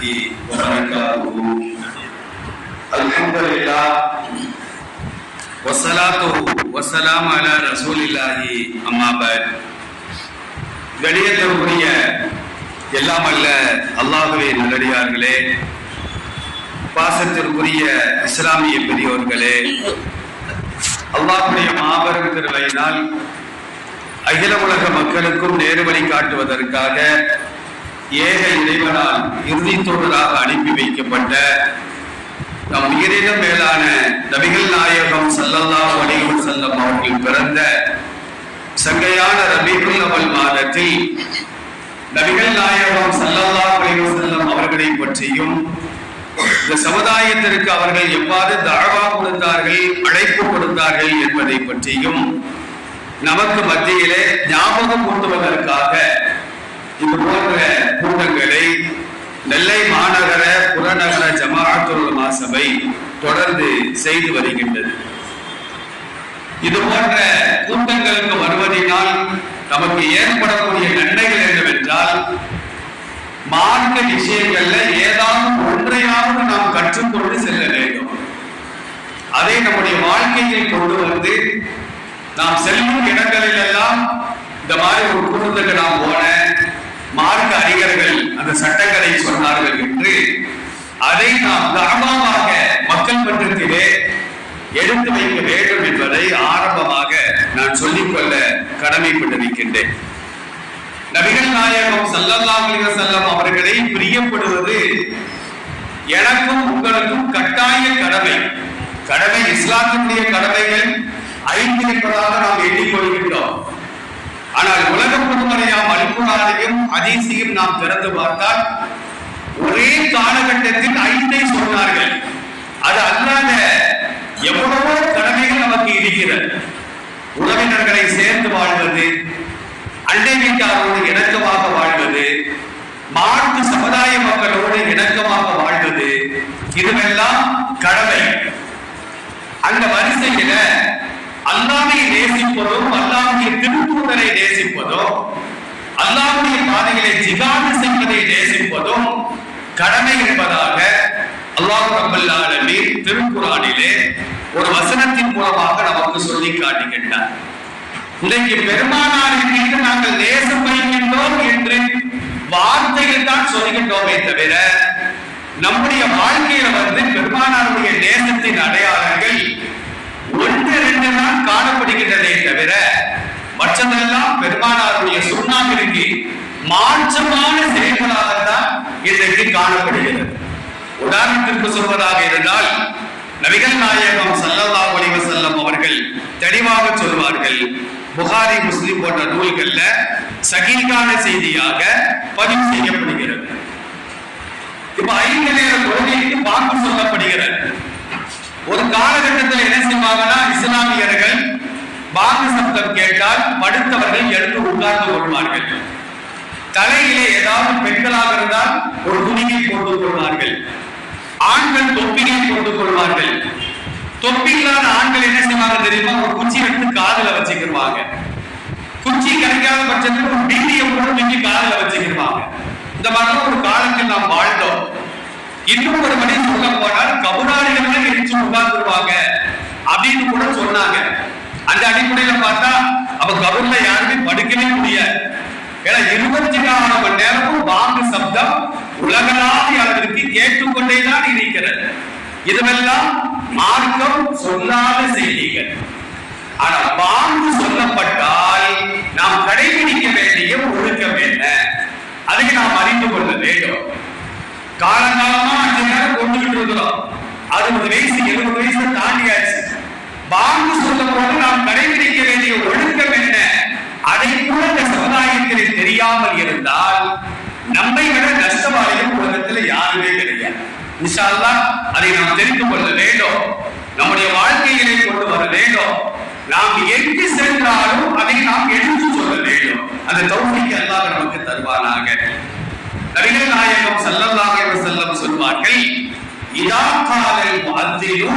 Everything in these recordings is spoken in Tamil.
وبركاته الحمد لله والصلاة والسلام على رسول الله أما بعد கணியத்திற்குரிய எல்லாம் அல்ல அல்லாஹுவே நல்லடியார்களே பாசத்திற்குரிய இஸ்லாமிய பெரியோர்களே அல்லாஹுடைய மாபெரும் திருவையினால் அகில உலக மக்களுக்கும் நேர்வழி காட்டுவதற்காக ஏக இறைவனால் இறுதி தோழராக அனுப்பி வைக்கப்பட்ட நம் உயிரினும் மேலான நபிகள் நாயகம் செல்லல்லா வடிவம் செல்லம் அவர்கள் பிறந்த சங்கையான ரபீகுல் அவள் மாதத்தில் நபிகள் நாயகம் செல்லல்லா வடிவம் செல்லம் அவர்களை பற்றியும் இந்த சமுதாயத்திற்கு அவர்கள் எவ்வாறு தாழ்வா கொடுத்தார்கள் அழைப்பு கொடுத்தார்கள் என்பதை பற்றியும் நமக்கு மத்தியிலே ஞாபகம் கூட்டுவதற்காக இது போன்ற கூட்டங்களை நெல்லை மாநகர புறநகர ஜமாஅத்துல் மாசபை தொடர்ந்து செய்து வருகின்றது. இது போன்ற கூட்டங்களுக்கு வருவதனால் நமக்கு ஏற்படக்கூடிய நன்மைகள் என்னவென்றால் மார்க்க விஷயங்கள்ல ஏதாவது ஒன்றையாவது நாம் கற்றுக்கொண்டு செல்ல வேண்டும். அதை நம்முடைய வாழ்க்கையில் கொண்டு வந்து நாம் செல்லும் இடங்களில் எல்லாம் இந்த மாதிரி ஒரு கூட்டத்துக்கு நாம் போன மார்க்க அறிஞர்கள் அந்த சட்டங்களை சொன்னார்கள் என்று அதை நாம் தர்மமாக மக்கள் மன்றத்திலே எடுத்து வைக்க வேண்டும் என்பதை ஆரம்பமாக நான் சொல்லிக்கொள்ள கடமைப்பட்டிருக்கின்றேன் நபிகள் நாயகம் சல்லல்லாஹ் செல்லம் அவர்களை பிரியப்படுவது எனக்கும் உங்களுக்கும் கட்டாய கடமை. கடமை இஸ்லாத்தினுடைய கடமைகள் ஐந்து என்பதாக நாம் எண்ணிக்கொள்கின்றோம். ஆனால் உலக பொதுமறையாம் அல்குரானையும் அதீசியும் நாம் திறந்து பார்த்தால் ஒரே காலகட்டத்தில் ஐந்தை சொன்னார்கள். அது அல்லாத எவ்வளவோ கடமைகள் நமக்கு இருக்கிறது. உறவினர்களை சேர்ந்து வாழ்வது அண்டை வீட்டாரோடு இணக்கமாக வாழ்வது மாற்று சமுதாய மக்களோடு இணக்கமாக வாழ்வது இதுவெல்லாம் கடமை. அந்த வரிசையில அல்லாமை நேசிப்பதும் அல்லாவுடைய திருத்தூதரை நேசிப்பதும் அல்லாவுடைய பாதைகளை ஜிகாது செய்வதை நேசிப்பதும் கடமை என்பதாக அல்லாஹ் ரப்பல் திருக்குறானிலே ஒரு வசனத்தின் மூலமாக நமக்கு சொல்லி காட்டுகின்றார். இன்றைக்கு பெருமானாரின் மீது நாங்கள் நேசம் வைக்கின்றோம் என்று வார்த்தையில் தான் சொல்கின்றோமே தவிர நம்முடைய வாழ்க்கையில வந்து பெருமானாருடைய நேசத்தின் அடையாளங்கள் ஒன்று காணப்படுகின்றதே தவிர மற்றதெல்லாம் பெருமானாருடைய சுண்ணாவிற்கு மாற்றமான செயல்களாகத்தான் இன்றைக்கு காணப்படுகிறது. உதாரணத்திற்கு சொல்வதாக இருந்தால் நபிகள் நாயகம் சல்லல்லா ஒளிவ செல்லம் அவர்கள் தெளிவாக சொல்வார்கள் புகாரி முஸ்லிம் போன்ற நூல்கள்ல சகீகான செய்தியாக பதிவு செய்யப்படுகிறது. இப்ப ஐந்து நேர தொழுகைக்கு பார்த்து சொல்லப்படுகிறது. ஒரு காலகட்டத்தில் என்ன செய்வாங்கன்னா இஸ்லாமியர்கள் வாக்கு சப்தம் கேட்டால் படுத்தவர்கள் எழுந்து உட்கார்ந்து கொள்வார்கள். தலையிலே ஏதாவது பெண்களாக இருந்தால் ஒரு துணியை போட்டுக் கொள்வார்கள். ஆண்கள் தொப்பியை போட்டுக் கொள்வார்கள். தொப்பி இல்லாத ஆண்கள் என்ன செய்வாங்க தெரியுமா? ஒரு குச்சி எடுத்து காதுல வச்சுக்கிடுவாங்க குச்சி கிடைக்காத பட்சத்தில் ஒரு டிகிரியை போட்டு மிஞ்சி காதுல வச்சுக்கிடுவாங்க இந்த மாதிரி ஒரு காலத்தில் இன்னும் ஒரு மனிதன் சொல்ல போனால் கபுராளிகள் எரிச்சு உட்கார்ந்துருவாங்க அப்படின்னு கூட சொன்னாங்க. அந்த அடிப்படையில பார்த்தா அப்ப கபூர்ல யாருமே படுக்கவே முடியாது. ஏன்னா இருபத்தி நாலு மணி நேரமும் பாம்பு சப்தம் உலகளாவிய அளவிற்கு கேட்டுக்கொண்டேதான் இருக்கிறது. இதுவெல்லாம் மார்க்கம் சொல்லாத செய்திகள். ஆனா பாம்பு சொல்லப்பட்டால் நாம் கடைபிடிக்க வேண்டிய ஒழுக்கம் என்ன அதை நாம் அறிந்து கொள்ள வேண்டும் காலங்காலமா அஞ்சு நேரம் கொண்டுகிட்டு இருக்கிறோம் அறுபது வயசு எழுபது வயசு தாண்டியாச்சு பாங்கு சொல்லும் போது நாம் கடைபிடிக்க வேண்டிய ஒழுக்கம் என்ன அதை கூட இந்த சமுதாயத்தில் தெரியாமல் இருந்தால் நம்மை விட நஷ்டவாளியும் உலகத்தில் யாருமே கிடையாது இன்ஷா அதை நாம் தெரிந்து கொள்ள வேண்டும். நம்முடைய வாழ்க்கையிலே கொண்டு வர வேண்டும். நாம் எங்கு சென்றாலும் அதை நாம் எடுத்து சொல்ல வேண்டும். அந்த தௌஃபீக் அல்லாஹ் நமக்கு தருவானாக. நபிகள் நாயகம் ஸல்லல்லாஹு அலைஹி வஸல்லம் சொல்வார்கள் இதா காலல் முஅத்தினு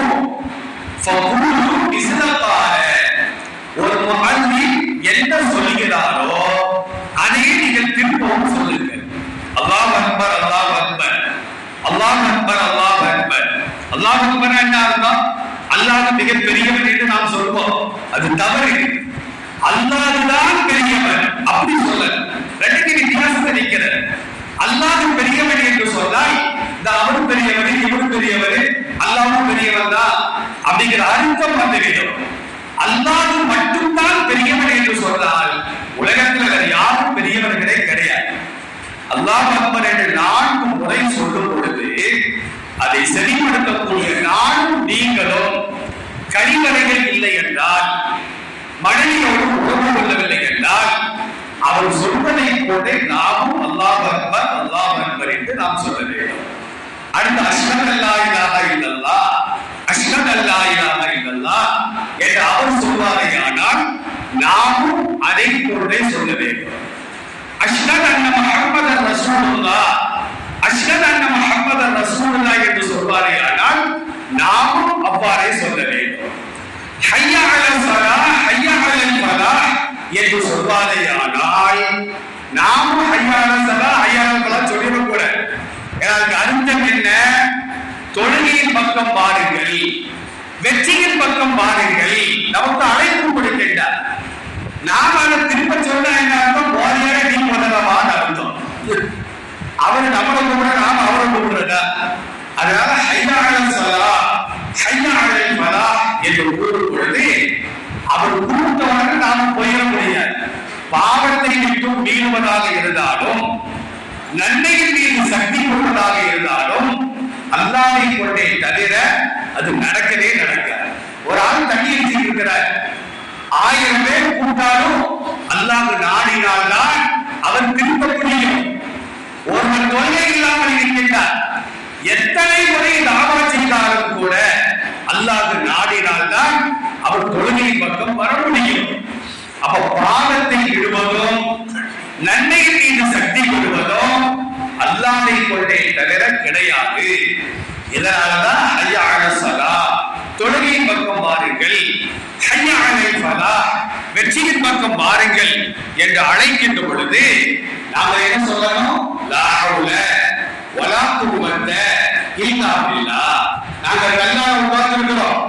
ஃபகுலு மிஸ்ல ஒரு முஅத்தின் என்ன சொல்கிறாரோ அதையே நீங்கள் திரும்பவும் சொல்லுங்கள். அல்லாஹ் அக்பர் அல்லாஹ் அக்பர் அல்லாஹ் மிகப்பெரியவன் என்று நாம் சொல்வோம். அது தவறு. அல்லாஹ்தான் பெரியவன் அப்படி சொல்ல ரெண்டுக்கு வித்தியாசத்தை நிற்கிறது அல்லாஹ் பெரியவன் என்று சொன்னால் இந்த அவரும் பெரியவர் இவரும் பெரியவர் அல்லாவும் பெரியவன் தான் அப்படிங்கிற அர்த்தம் வந்துவிடும். அல்லாஹ் மட்டும்தான் பெரியவன் என்று சொன்னால் உலகத்தில் வேற யாரும் பெரியவர்களே கிடையாது. அல்லாஹ் அக்பர் என்று நான்கு முறை சொல்லும் பொழுது அதை செறிப்படுத்தக்கூடிய நானும் நீங்களும் கழிவறைகள் இல்லை என்றால் மனைவியோடு உறவு கொள்ளவில்லை என்றால் அவர் சொல்வதை போல நாமும் அல்லாஹ் அக்பர் அல்லாஹ் அக்பர் என்று நாம் சொல்ல வேண்டும். அடுத்த அஷ்ஹது அல்லா இலாஹா இல்லல்லா அஷ்ஹது அல்லா இலாஹா இல்லல்லா என்று அவர் சொல்வாரேயானால் நாமும் அதை போன்றே சொல்ல வேண்டும். அஷ்ஹது அன்ன முஹம்மதர் ரசூலுல்லா அஷ்ஹது அன்ன முஹம்மதர் ரசூலுல்லா என்று சொல்வாரேயானால் நாமும் அவ்வாறே சொல்ல வேண்டும். என்று சொல்வாரேயானால் நாமும் ஹய்யா சதா ஸலாஹ் ஹய்யா அலல் ஃபலாஹ் சொல்லிடக் அர்த்தம் என்ன? தொழுகையின் பக்கம் பாருங்கள். வெற்றியின் பக்கம் பாருங்கள். நமக்கு அழைப்பு கொடுக்கின்றார். நாம அதை திரும்ப சொன்னா என்ன அர்த்தம்? போதையாக நீ முதலவான்னு அர்த்தம். அவர் நம்மளை கூப்பிட நாம அவரை கூப்பிடுறதா? அதனால ஹையாள சலா ஹையாள மலா என்று கூறும் பொழுது அவர் கூப்பிட்டவனுக்கு நாம் போயிட முடியாது. பாவத்தை விட்டும் மீறுவதாக இருந்தாலும் நன்மையின் மீது சக்தி கொள்வதாக இருந்தாலும் அல்லாவை கொண்டே தவிர அது நடக்கவே நடக்காது. ஒரு ஆள் தண்ணி அடிச்சுட்டு இருக்கிறார் ஆயிரம் பேர் கூட்டாலும் அல்லாஹ் நாடினால்தான் அவன் திரும்ப முடியும். ஒருவன் தொல்லை இல்லாமல் இருக்கின்றார். எத்தனை முறை தாவா செய்தாலும் கூட அல்லாது நாடினால்தான் அவர் தொழுகையின் பக்கம் வர முடியும். அப்ப பாதத்தில் விடுவதும் நன்மையின் மீது சக்தி கொள்வதும் அல்லாஹை கொண்டே தவிர கிடையாது. இதனாலதான் ஐயா சதா தொழுகையின் பக்கம் வாருங்கள். ஹய்யா சதா வெற்றியின் பக்கம் வாருங்கள் என்று அழைக்கின்ற பொழுது நாம என்ன சொல்லணும்? லா ஹவுல வலா குவத்த இல்லா பில்லாஹ் உட்கார்ந்திருக்கிறோம்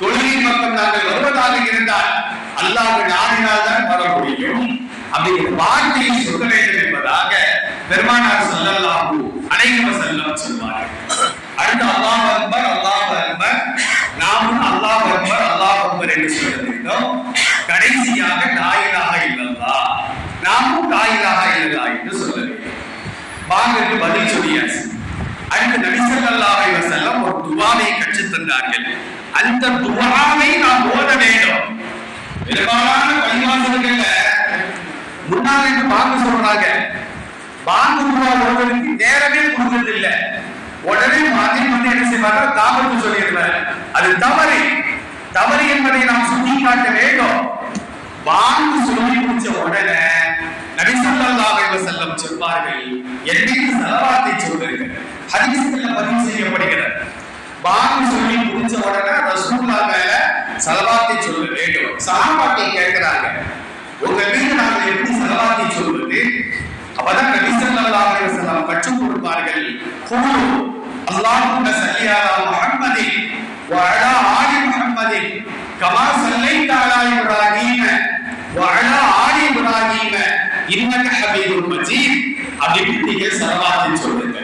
பக்கம் நாங்கள் வருவதாக இருந்தால் அல்லாஹ் நாடினால் தான் வர முடியும். அப்படிங்கிற வார்த்தையை சொல்ல வேண்டும் என்பதாக பெருமானார் ஸல்லல்லாஹு அலைஹி வஸல்லம் சொல்வார்கள். அடுத்து அல்லாஹ் அக்பர் அல்லாஹ் அக்பர். நாமும் அல்லாஹ் அக்பர் அல்லாஹ் அக்பர் என்று சொல்ல வேண்டும். கடைசியாக தாயிலாக இல்லல்லா. நாமும் தாயிலாக இலாஹ இல்லல்லாஹ் என்று சொல்ல வேண்டும் வாங்கக்கு பதில் சொல்லியாச்சு அடுத்து நபி ஸல்லல்லாஹு அலைஹி வஸல்லம் ஒரு துஆவை கற்றுத் அந்த துவாவை நாம் ஓத வேண்டும். பெரும்பாலான பள்ளிவாசல்கள்ல முன்னாள் என்று பாங்க சொல்றாங்க. பாங்கு துவா ஓதுறதுக்கு நேரமே கொடுக்கறது இல்ல உடனே மாதிரி வந்து என்ன செய்வாங்க? தாமத்து சொல்லியிருந்தார் அது தவறு. தவறு என்பதை நாம் சுட்டி காட்ட வேண்டும். பாங்கு சொல்லி முடிச்ச உடனே நபிசல்லாவை செல்லம் சொல்வார்கள் என்னைக்கு சலவாத்தை சொல்லுங்கள். ஹதீஸ்ல பதிவு செய்யப்படுகிறது. பாங்கு சொல்லி முடிச்ச உடனே ரசூல்லா மேல சலவாத்தை சொல்ல வேண்டும் சஹாபாக்கள் கேட்கிறாங்க. உங்க மீது நாங்கள் எப்படி சலவாத்தை சொல்வது அப்பதான் நபி ஸல்லல்லாஹு அலைஹி வஸல்லம் கற்றுக் கொடுப்பார்கள். குழு அல்லாஹும்ம ஸல்லி அலா முஹம்மதின் வ அலா ஆலி முஹம்மதின். கமா ஸல்லைத அலா இப்ராஹீம வ அலா ஆலி இப்ராஹீம. இன்னக ஹமீதுல் மஜீத். அப்படி நீங்க சலவாத்தை சொல்லுங்க.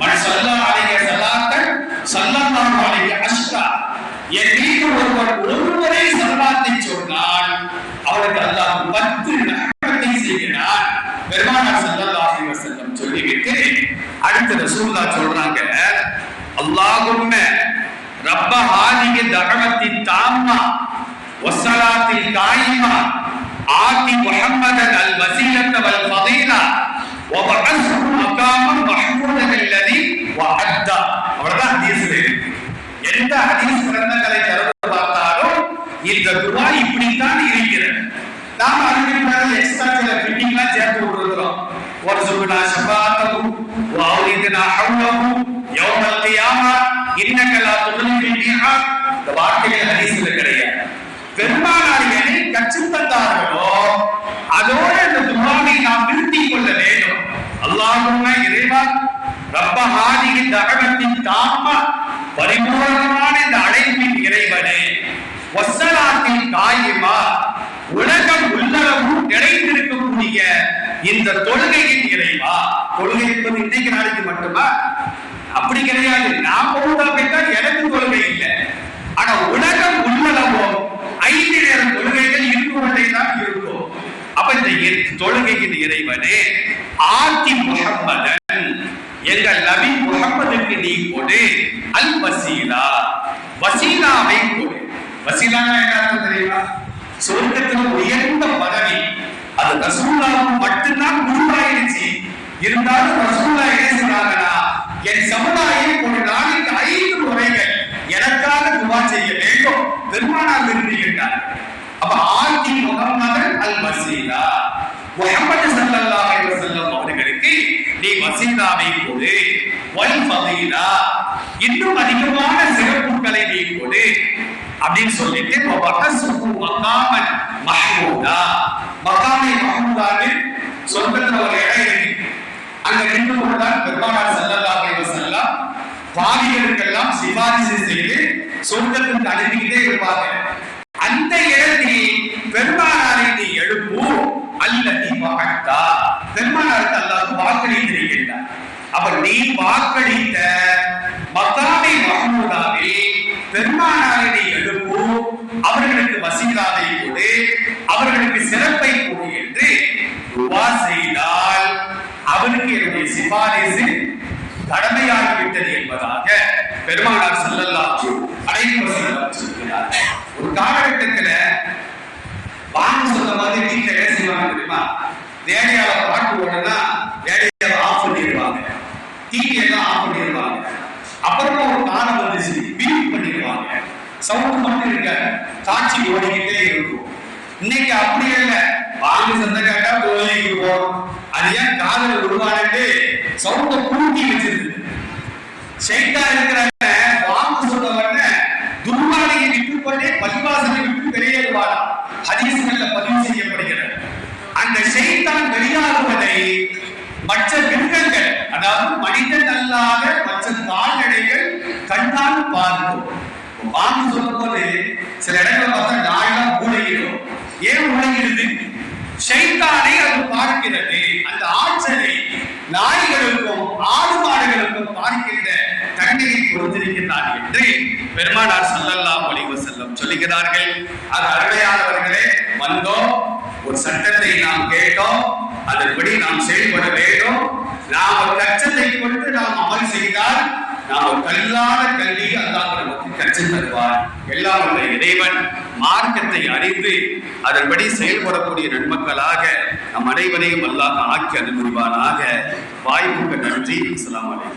மன் ஸல்லா அலைஹி ஸலாத்தன் ஸல்லல்லாஹு அலைஹி அஷ்ரா என் மீது ஒருவர் ஒருவரே சலவாத்தை சொன்னால் அவருக்கு அல்லாஹ் பத்து நன்மை செய்கிறார் பெருமானார் ஸல்லல்லாஹு அலைஹி வஸல்லம் சொல்லிவிட்டு அடுத்து ரசூலுல்லாஹ் சொல்றாங்க அல்லாஹும்ம ரப்ப ஹாதிஹி தஅவத்தி தாம்மா வஸ்ஸலாத்தில் காயிமா ஆதி முஹம்மதன் அல் வஸீலத்த வல் ஃபதீலா وبعثه مقاما محمودا الذي وعده அவ்வளவுதான் ஹதீஸ்ல இருக்கு எந்த ஹதீஸ் கிரந்தங்களை திறந்து பார்த்தாலும் இந்த துவா இப்படித்தான் இருக்கிறது. நாம அதுக்கு மேல எக்ஸ்ட்ரா சில பிட்டிங்லாம் சேர்த்து விட்டுருக்கிறோம் ஒரு சுகுனா ஷபாத்தகு வஅவுலிதுனா ஹவ்லகு யௌமல் கியாமா இன்னக லா துக்லிஃபில் இந்த வார்த்தைகள் ஹதீஸ்ல கிடையாது. பெருமானார் எதை கற்றுத் தந்தார்களோ அதோட இந்த துவாவை நாம் நிறுத்திக் கொள்ள வேண்டும். அல்லாஹும்ம இறைவா ரப்ப ஹாதிஹி தகவத்தின் தாமா பரிபூர்ணமான இந்த அழைப்பின் இறைவனே வசலாத்தில் காயிமா உலகம் உள்ளளவும் நிறைந்திருக்கக்கூடிய இந்த தொழுகையின் இறைவா? தொழுகை என்பது இன்னைக்கு நாளைக்கு மட்டுமா? அப்படி கிடையாது. நான் போகுதா போயிட்டால் எனக்கு தொழுகை இல்லை. ஆனா உலகம் உள்ளளவும் ஐந்து நேரம் தொழுகைகள் இருக்கும் கொண்டே தான் இருக்கும். அப்ப இந்த தொழுகையின் இறைவனே ஆதி முகம்மதன் எங்க நபி முகமதுக்கு நீ கொடு. அல் வசீலா. வசீலாவை கொடு. வசீலானா என்ன தெரியுமா? சொர்க்கத்தில் உயர்ந்த பதவி. அது ரசூலாவும் மட்டும்தான் உருவாயிருச்சு. இருந்தாலும் ரசூலா என்ன சொன்னாங்கன்னா என் சமுதாயம் ஒரு நாளைக்கு ஐந்து முறைகள் எனக்காக துவா செய்ய வேண்டும். பெருமானார் விரும்புகின்றார் அப்ப ஆதி முகம்மதன் அல் வசீலா முகமது ஸல்லல்லாஹு அலைஹி வஸல்லம் அவர்களுக்கு நீ கொடு. வல் ஃபதீலா இன்னும் அதிகமான சிறப்புகளை நீ கொடு. அப்படின்னு சொல்லிட்டு வஹசுஹு மகாமன் மஹ்மூதா. மகாமே மஹ்மூதாவில் சொர்க்கத்துல ஒரு இடம் இருக்கு அங்க நின்று கொண்டால் பெருமானார் ஸல்லல்லாஹு அலைஹி வஸல்லம் பாவிகளுக்கெல்லாம் சிபாரிசு செய்து சொர்க்கத்துக்கு அனுப்பிக்கிட்டே இருப்பாங்க அந்த இடத்தில் பெருமானாரை நீ எழுப்பு அல்லதி மகத்தா பெருமானாருக்கு அல்லாஹ் வாக்களித்திருக்கின்றார் அப்ப நீ வாக்களித்த மக்காமை மஹமூதாவில் பெருமானாரினை நீ அவர்களுக்கு வசீலாவை கொடு அவர்களுக்கு சிறப்பை கொடு என்று துவா செய்தால் அவனுக்கு என்னுடைய சிபாரிசு கடமையாகிவிட்டது என்பதாக பெருமானார் ஸல்லல்லாஹு அலைஹி சொல்கிறார் ஒரு காலகட்டத்துல வாங்க சொன்ன மாதிரி வீட்டுல என்ன செய்வாங்க தெரியுமா? வேலையாளர் பாட்டு ஓடுனா டிவி எல்லாம் ஆஃப் பண்ணிடுவாங்க அப்புறமா ஒரு காலம் வந்துச்சு மியூட் பண்ணிடுவாங்க சவுண்ட் மட்டும் இருக்காது காட்சி ஓடிக்கிட்டே இருக்கும் இன்னைக்கு அப்படி இல்லை வாங்க சந்த கேட்டா கோயிலுக்கு போறோம் அது ஏன் காதல் உருவானது சவுண்ட கூட்டி வச்சிருக்கு ஷைட்டா இருக்கிறாங்க வாங்க சொல்ல உடனே துர்வானையை விட்டு கொண்டே பள்ளிவாசலை விட்டு வெளியேறுவாரா ஹதீஸ்கள்ல பதிவு செய்யப்படுகிறது அந்த ஷைத்தான் வெளியாகுவதை மற்ற மிருகங்கள் அதாவது மனிதன் அல்லாத மற்ற கால்நடைகள் கண்ணால் பார்க்கும் பார்த்து சொல்லும் போது சில இடங்களை பார்த்தா நாயெல்லாம் மூளையிடும் ஏன் மூளையிடுது ஷைத்தானை அது பார்க்கிறது. அந்த ஆற்றலை நாய்களுக்கும் ஆடு மாடுகளுக்கும் பார்க்கின்ற தண்ணீரை கொடுத்திருக்கிறார் என்று பெருமானார் சொல்லலாம் ஒளிவு செல்லும் சொல்லுகிறார்கள். அது அருமையானவர்களே வந்தோம் ஒரு சட்டத்தை நாம் கேட்டோம். அதன்படி நாம் செயல்பட வேண்டும். நாம் கச்சத்தை கொண்டு நாம் அமல் செய்தால் நாம் கல்லாத கல்வி அல்லாஹ் நமக்கு கற்றுத் தருவார். எல்லாம் உள்ள இறைவன் மார்க்கத்தை அறிந்து அதன்படி செயல்படக்கூடிய நன்மக்களாக நம் அனைவரையும் அல்லாஹ் ஆக்கி அனுமதிவானாக வாய்ப்புக்கு நன்றி. அஸ்ஸலாமு அலைக்கும்.